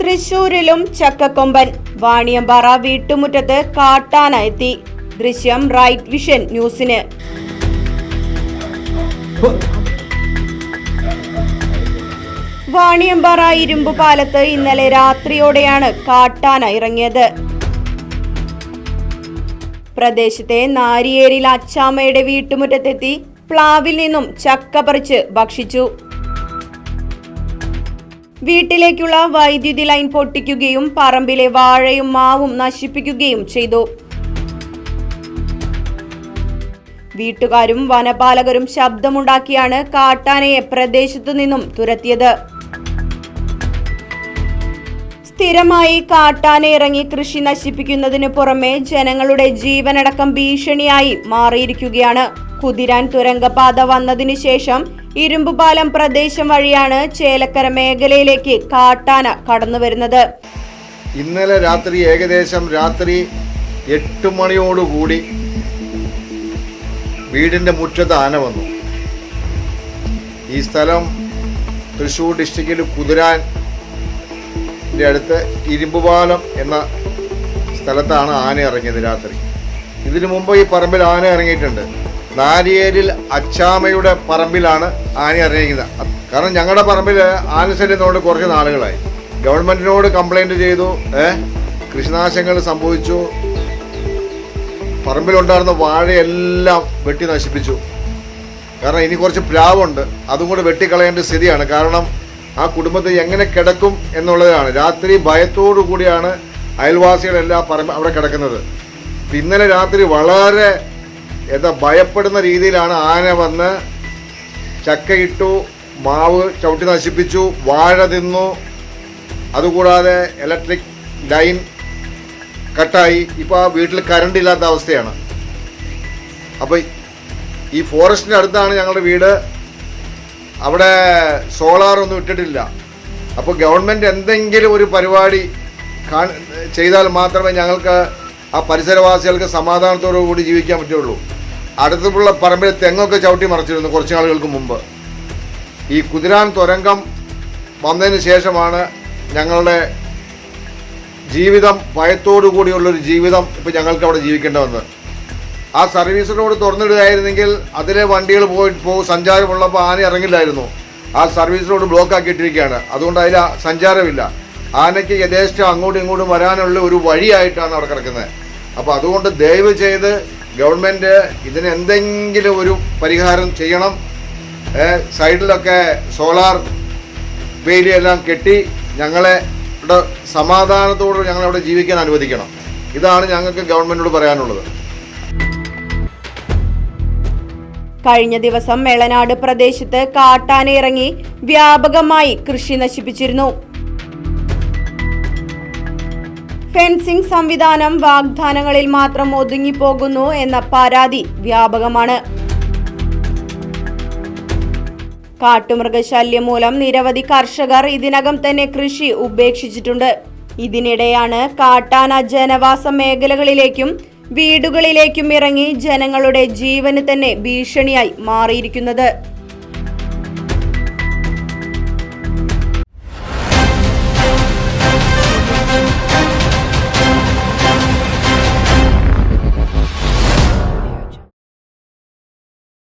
തൃശൂരിലും ചക്കക്കൊമ്പൻ വാണിയമ്പാറ വീട്ടുമുറ്റത്ത് കാട്ടാന എത്തി ദൃശ്യം റൈറ്റ് വിഷൻ ന്യൂസിന്. വാണിയമ്പാറ ഇരുമ്പ് പാലത്ത് ഇന്നലെ രാത്രിയോടെയാണ് കാട്ടാന ഇറങ്ങിയത്. പ്രദേശത്തെ നാരിയേരിൽ അച്ചാമ്മയുടെ വീട്ടുമുറ്റത്തെത്തി പ്ലാവിൽ നിന്നും ചക്ക പറിച്ച് ഭക്ഷിച്ചു. വീട്ടിലേക്കുള്ള വൈദ്യുതി ലൈൻ പൊട്ടിക്കുകയും പറമ്പിലെ വാഴയും മാവും നശിപ്പിക്കുകയും ചെയ്തു. വീട്ടുകാരും വനപാലകരും ശബ്ദമുണ്ടാക്കിയാണ് കാട്ടാനയെ പ്രദേശത്തു നിന്നും തുരത്തിയത്. സ്ഥിരമായി കാട്ടാന ഇറങ്ങി കൃഷി നശിപ്പിക്കുന്നതിനു പുറമെ ജനങ്ങളുടെ ജീവനടക്കം ഭീഷണിയായി മാറിയിരിക്കുകയാണ്. കുതിരാൻ തുരങ്കപാത വന്നതിനു ശേഷം ഇരുമ്പുപാലം പ്രദേശം വഴിയാണ് ചേലക്കര മേഖലയിലേക്ക് കാട്ടാന കടന്നു വരുന്നത് ഇന്നലെ രാത്രി ഏകദേശം രാത്രി എട്ട് മണിയോടുകൂടി വീടിന്റെ മുറ്റത്ത് ആന വന്നു. ഈ സ്ഥലം തൃശ്ശൂർ ഡിസ്ട്രിക്റ്റിൽ കുതിരാൻ അടുത്ത് ഇരുമ്പുപാലം എന്ന സ്ഥലത്താണ് ആന ഇറങ്ങിയത് രാത്രി. ഇതിനു മുമ്പ് ഈ പറമ്പിൽ ആന ഇറങ്ങിയിട്ടുണ്ട്. നാരിയേരിൽ അച്ചാമയുടെ പറമ്പിലാണ് ആന ഇറങ്ങിയിരിക്കുന്നത് കാരണം ഞങ്ങളുടെ പറമ്പിൽ ആന ശല്യത്തോട് കുറച്ച് നാളുകളായി. ഗവൺമെന്റിനോട് കംപ്ലൈന്റ് ചെയ്തു ഏഹ് കൃഷിനാശങ്ങൾ സംഭവിച്ചു. പറമ്പിലുണ്ടായിരുന്ന വാഴയെല്ലാം വെട്ടി നശിപ്പിച്ചു. കാരണം ഇനി കുറച്ച് പ്ലാവുണ്ട് അതും കൂടെ വെട്ടിക്കളയേണ്ട സ്ഥിതിയാണ്. കാരണം ആ കുടുംബത്തെ എങ്ങനെ കിടക്കും എന്നുള്ളതാണ്. രാത്രി ഭയത്തോടു കൂടിയാണ് അയൽവാസികളെല്ലാം പറമ്പ് അവിടെ കിടക്കുന്നത്. ഇന്നലെ രാത്രി വളരെ എന്താ ഭയപ്പെടുന്ന രീതിയിലാണ് ആന വന്ന് ചക്കയിട്ടു മാവ് ചവിട്ടി നശിപ്പിച്ചു വാഴ തിന്നു. അതുകൂടാതെ ഇലക്ട്രിക് ലൈൻ കട്ടായി. ഇപ്പോൾ ആ വീട്ടിൽ കറണ്ട് ഇല്ലാത്ത അവസ്ഥയാണ്. അപ്പോൾ ഈ ഫോറസ്റ്റിന്റെ അടുത്താണ് ഞങ്ങളുടെ വീട്. അവിടെ സോളാറൊന്നും ഇട്ടിട്ടില്ല. അപ്പോൾ ഗവൺമെന്റ് എന്തെങ്കിലും ഒരു പരിപാടി ചെയ്താൽ മാത്രമേ ഞങ്ങൾക്ക് ആ പരിസരവാസികൾക്ക് സമാധാനത്തോടു കൂടി ജീവിക്കാൻ പറ്റുള്ളൂ. അടുത്തുള്ള പറമ്പിൽ തെങ്ങൊക്കെ ചവിട്ടി മറിച്ചിരുന്നു കുറച്ച് നാളുകൾക്ക് മുമ്പ്. ഈ കുതിരാൻ തുരങ്കം വന്നതിന് ശേഷമാണ് ഞങ്ങളുടെ ജീവിതം ഭയത്തോടു കൂടിയുള്ളൊരു ജീവിതം ഇപ്പം ഞങ്ങൾക്ക് അവിടെ ജീവിക്കേണ്ടി വന്നത്. ആ സർവീസ് റോഡ് തുറന്നിടുകയായിരുന്നെങ്കിൽ അതിലെ വണ്ടികൾ പോയി പോകും സഞ്ചാരമുള്ളപ്പോൾ ആന ഇറങ്ങില്ലായിരുന്നു. ആ സർവീസ് റോഡ് ബ്ലോക്ക് ആക്കിയിട്ടിരിക്കുകയാണ് അതുകൊണ്ട് അതിൽ സഞ്ചാരമില്ല. ആനയ്ക്ക് യഥേഷ്ടം അങ്ങോട്ടും ഇങ്ങോട്ടും വരാനുള്ള ഒരു വഴിയായിട്ടാണ് അവിടെ കിടക്കുന്നത്. അപ്പോൾ അതുകൊണ്ട് ദയവ് ചെയ്ത് ഗവൺമെന്റ് ഇതിന് എന്തെങ്കിലും ഒരു പരിഹാരം ചെയ്യണം. സൈഡിലൊക്കെ സോളാർ വേലിയെല്ലാം കെട്ടി ഞങ്ങളെ സമാധാനത്തോടെ ഞങ്ങളവിടെ ജീവിക്കാൻ അനുവദിക്കണം. ഇതാണ് ഞങ്ങൾക്ക് ഗവൺമെന്റിനോട് പറയാനുള്ളത്. കഴിഞ്ഞ ദിവസം മേളനാട് പ്രദേശത്ത് കാട്ടാന ഇറങ്ങി വ്യാപകമായി കൃഷി നശിപ്പിച്ചിരുന്നു. ഫെൻസിംഗ് സംവിധാനം വാഗ്ദാനങ്ങളിൽ മാത്രം ഒതുങ്ങിപ്പോകുന്നു എന്ന പരാതി വ്യാപകമാണ്. കാട്ടുമൃഗശല്യം മൂലം നിരവധി കർഷകർ ഇതിനകം തന്നെ കൃഷി ഉപേക്ഷിച്ചിട്ടുണ്ട്. ഇതിനിടെയാണ് കാട്ടാന ജനവാസ മേഖലകളിലേക്കും വീടുകളിലേക്കും ഇറങ്ങി ജനങ്ങളുടെ ജീവന് തന്നെ ഭീഷണിയായി മാറിയിരിക്കുന്നത്.